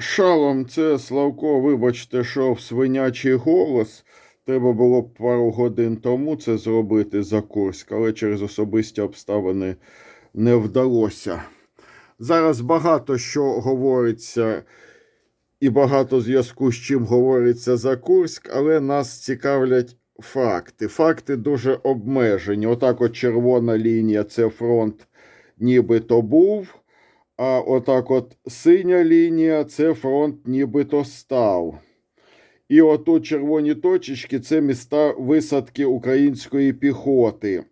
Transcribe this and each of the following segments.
Шалом, це Славко, вибачте, що в свинячий голос. Треба було б пару годин тому це зробити за Курськ, але через особисті обставини не вдалося. Зараз багато що говориться і багато зв'язку з чим говориться за Курськ, але нас цікавлять факти. Факти дуже обмежені. Отак, от червона лінія це фронт, нібито був. А отак от синя лінія це фронт нібито став. І отут червоні точечки це міста висадки української піхоти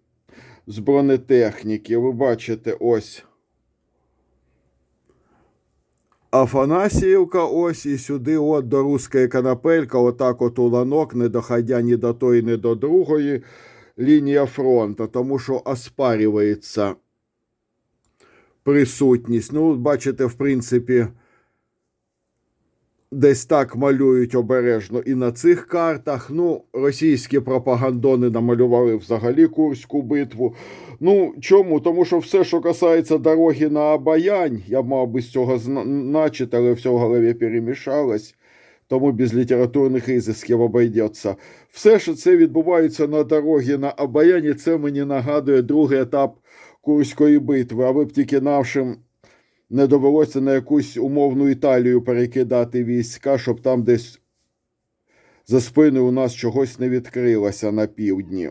з бронетехніки. Ви бачите ось. Афанасіївка, ось і сюди, от до Руської канапелька, отак от у ланок, не доходя ні до тої, ні до другої лінія фронту, тому що оспарюється присутність. Ну, бачите, в принципі, десь так малюють обережно і на цих картах. Ну, російські пропагандони намалювали взагалі Курську битву. Ну, чому? Тому що все, що касається дороги на Абаянь, я мав би з цього значити, але все в голові перемішалось. Тому без літературних ізисків обійдеться. Все, що це відбувається на дорогі на Абаяні, це мені нагадує другий етап Курської битви, аби б тільки нашим не довелося на якусь умовну Італію перекидати війська, щоб там десь за спиною у нас чогось не відкрилося на півдні.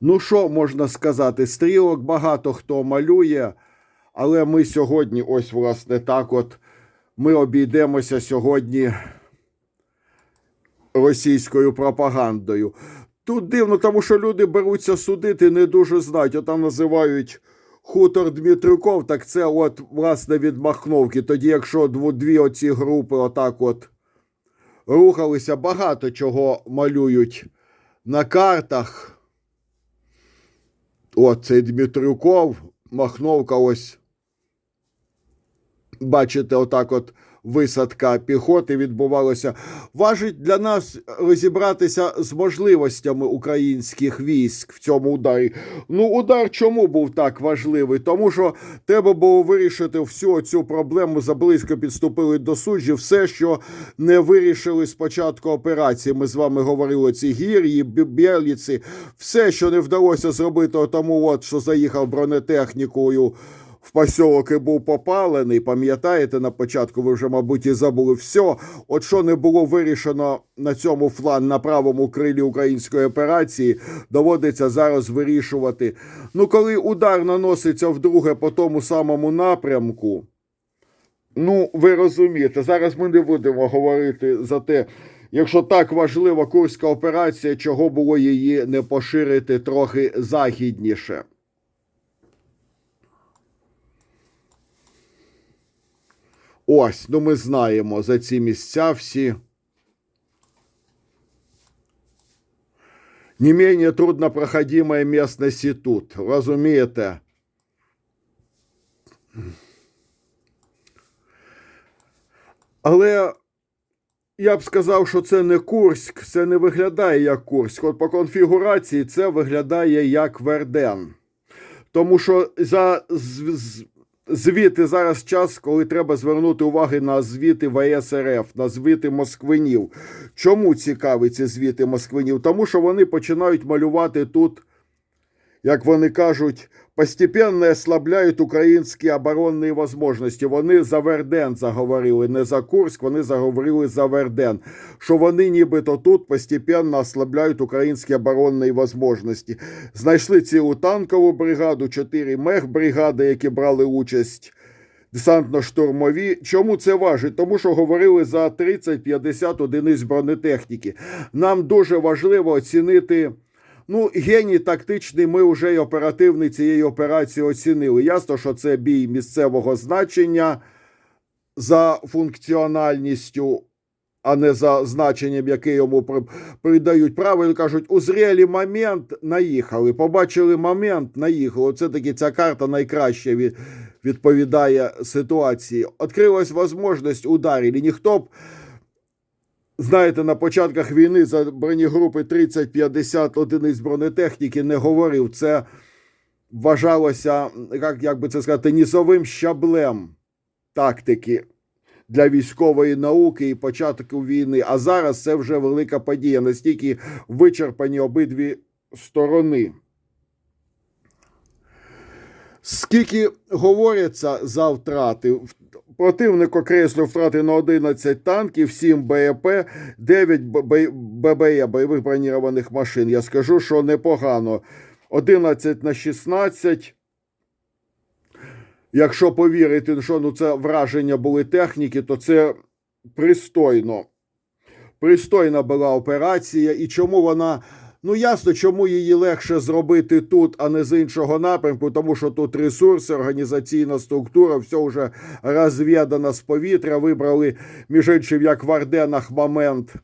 Ну, що можна сказати? Стрілок багато хто малює, але ми сьогодні, ось, власне, так от ми обійдемося сьогодні російською пропагандою. Тут дивно, тому що люди беруться судити, не дуже знають. А там називають хутор Дмитрюков, так це от, власне, від Махновки. Тоді, якщо дві оці групи отак от рухалися, багато чого малюють на картах. От цей Дмитрюков, Махновка, ось. Бачите, отак от висадка піхоти відбувалася. Важить для нас розібратися з можливостями українських військ в цьому ударі. Ну, удар чому був так важливий? Тому що треба було вирішити всю цю проблему. Заблизько підступили до суджі. Все, що не вирішили спочатку операції. Ми з вами говорили ці гір'ї, Бі- Бєліці, все, що не вдалося зробити, тому от що заїхав бронетехнікою в посілок і був попалений. Пам'ятаєте, на початку ви вже, мабуть, і забули все. От що не було вирішено на цьому флан на правому крилі української операції, доводиться зараз вирішувати. Ну, коли удар наноситься вдруге по тому самому напрямку. Ну, ви розумієте, зараз ми не будемо говорити за те, якщо так важлива курська операція, чого було її не поширити трохи західніше. Ось, ну ми знаємо за ці місця всі. Не менее труднопроходимая местность і тут. Розумієте? Але я б сказав, що це не Курськ, це не виглядає як Курськ. От по конфігурації це виглядає як Верден. Тому що за звіти зараз час, коли треба звернути уваги на звіти ВСРФ, на звіти Москвинів. Чому цікаві ці звіти Москвинів? Тому що вони починають малювати тут, як вони кажуть, постепенно ослабляють українські оборонні можливості. Вони за Верден заговорили, не за Курськ, вони заговорили за Верден. Що вони нібито тут постепенно ослабляють українські оборонні можливості. Знайшли цілу танкову бригаду, чотири мех-бригади, які брали участь. Десантно-штурмові. Чому це важить? Тому що говорили за 30-50 одиниць бронетехніки. Нам дуже важливо оцінити. Ну, геній тактичний, ми вже й оперативний цієї операції оцінили. Ясно, що це бій місцевого значення за функціональністю, а не за значенням, яке йому придають. Правильно кажуть, узріли момент, наїхали. Побачили момент, наїхали. Це таки ця карта найкраще від, відповідає ситуації. Відкрилась можливість ударів. І ніхто б знаєте, на початках війни за бронегрупи 30-50 одиниць бронетехніки не говорив. Це вважалося, як, як би це сказати, нізовим щаблем тактики для військової науки і початку війни. А зараз це вже велика подія, настільки вичерпані обидві сторони. Скільки говориться за втрати? Противник окреслив втрати на 11 танків, 7 БЕП, 9 Б- ББЕ бойових бронірованих машин. Я скажу, що непогано. 11 на 16. Якщо повірити, що ну, це враження були техніки, то це пристойно. Пристойна була операція. І чому вона. Ну, ясно, чому її легше зробити тут, а не з іншого напрямку, тому що тут ресурси, організаційна структура, все вже розвідано з повітря. Вибрали, між іншим, як в Арденах момент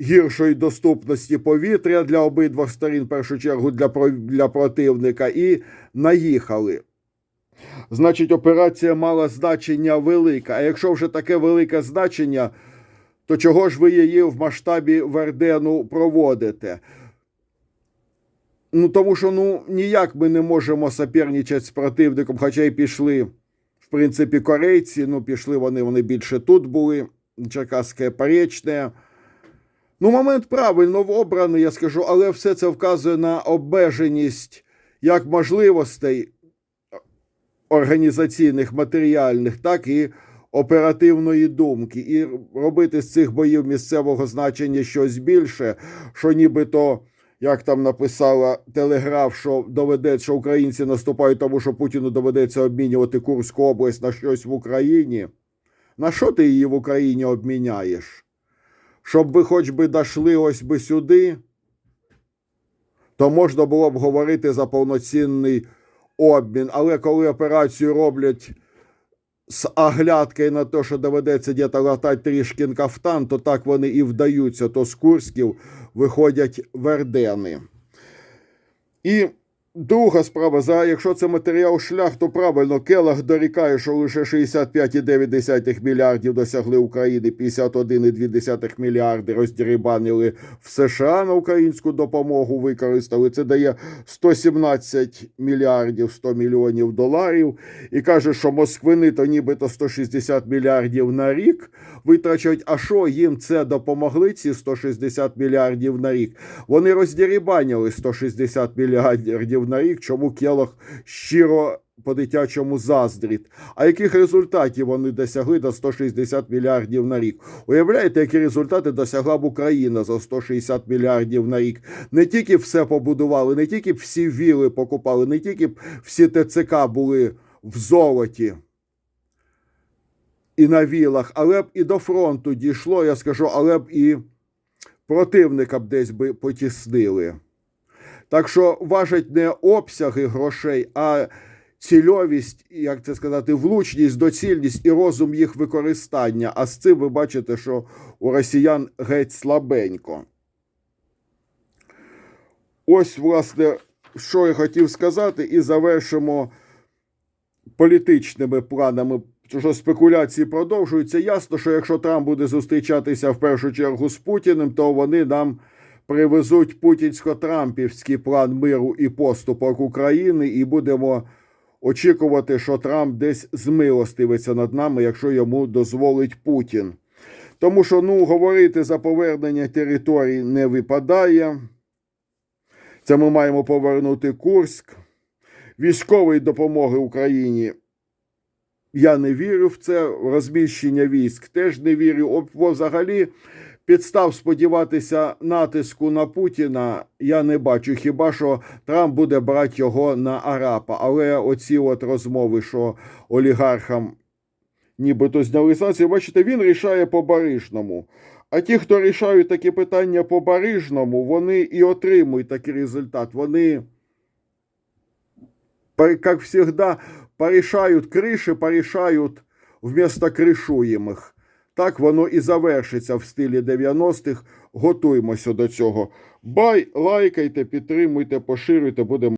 гіршої доступності повітря для обидвох сторін, в першу чергу для, для противника, і наїхали. Значить, операція мала значення велике. А якщо вже таке велике значення, то чого ж ви її в масштабі Вердену проводите? Ну, тому що ну, ніяк ми не можемо соперничати з противником, хоча й пішли, в принципі, корейці. Ну, пішли вони, вони більше тут були. Черкаське Поречне. Ну, момент правильно обраний, я скажу, але все це вказує на обмеженість як можливостей організаційних, матеріальних, так і оперативної думки. І робити з цих боїв місцевого значення щось більше, що нібито. Як там написала Телеграф, що доведеться, що українці наступають, тому що Путіну доведеться обмінювати Курську область на щось в Україні. На що ти її в Україні обміняєш? Щоб ви хоч би дошли ось би сюди, то можна було б говорити за повноцінний обмін. Але коли операцію роблять з оглядкою на те, що доведеться десь латати трішки кафтан, то так вони і вдаються, то з Курськів виходять вердени. І друга справа, за якщо це матеріал шлях, то правильно Келах дорікає, що лише 65,9 мільярдів досягли України, 51,2 мільярди роздірібанили в США на українську допомогу використали. Це дає 117 мільярдів 100 мільйонів доларів. І каже, що Москвини то нібито 160 мільярдів на рік витрачають. А що їм це допомогли? Ці 160 мільярдів на рік? Вони роздірібаняли 160 мільярдів на рік. Чому Келох щиро по-дитячому заздрить? А яких результатів вони досягли до 160 мільярдів на рік? Уявляєте, які результати досягла б Україна за 160 мільярдів на рік? Не тільки все побудували, не тільки б всі віли покупали, не тільки б всі ТЦК були в золоті і на вілах, але б і до фронту дійшло, я скажу, але б і противника б десь би потіснили. Так що важать не обсяги грошей, а цільовість, як це сказати, влучність, доцільність і розум їх використання. А з цим ви бачите, що у росіян геть слабенько. Ось, власне, що я хотів сказати, і завершимо політичними планами. Що спекуляції продовжуються. Ясно, що якщо Трамп буде зустрічатися в першу чергу з Путіним, то вони нам привезуть путінсько-трампівський план миру і поступок України, і будемо очікувати, що Трамп десь змилостивиться над нами, якщо йому дозволить Путін. Тому що ну, говорити за повернення територій не випадає. Це ми маємо повернути Курськ. Військової допомоги Україні я не вірю в це. Розміщення військ теж не вірю. Взагалі підстав сподіватися натиску на Путіна я не бачу. Хіба що Трамп буде брати його на Арапа. Але оці от розмови, що олігархам нібито зняли санкції, бачите, він рішає по барижному. А ті, хто рішають такі питання по барижному, вони і отримують такий результат. Вони, як завжди, порішають криші, порішають вмісто кришуємих. Так воно і завершиться в стилі 90-х. Готуємося до цього. Бай, лайкайте, підтримуйте, поширюйте, будемо.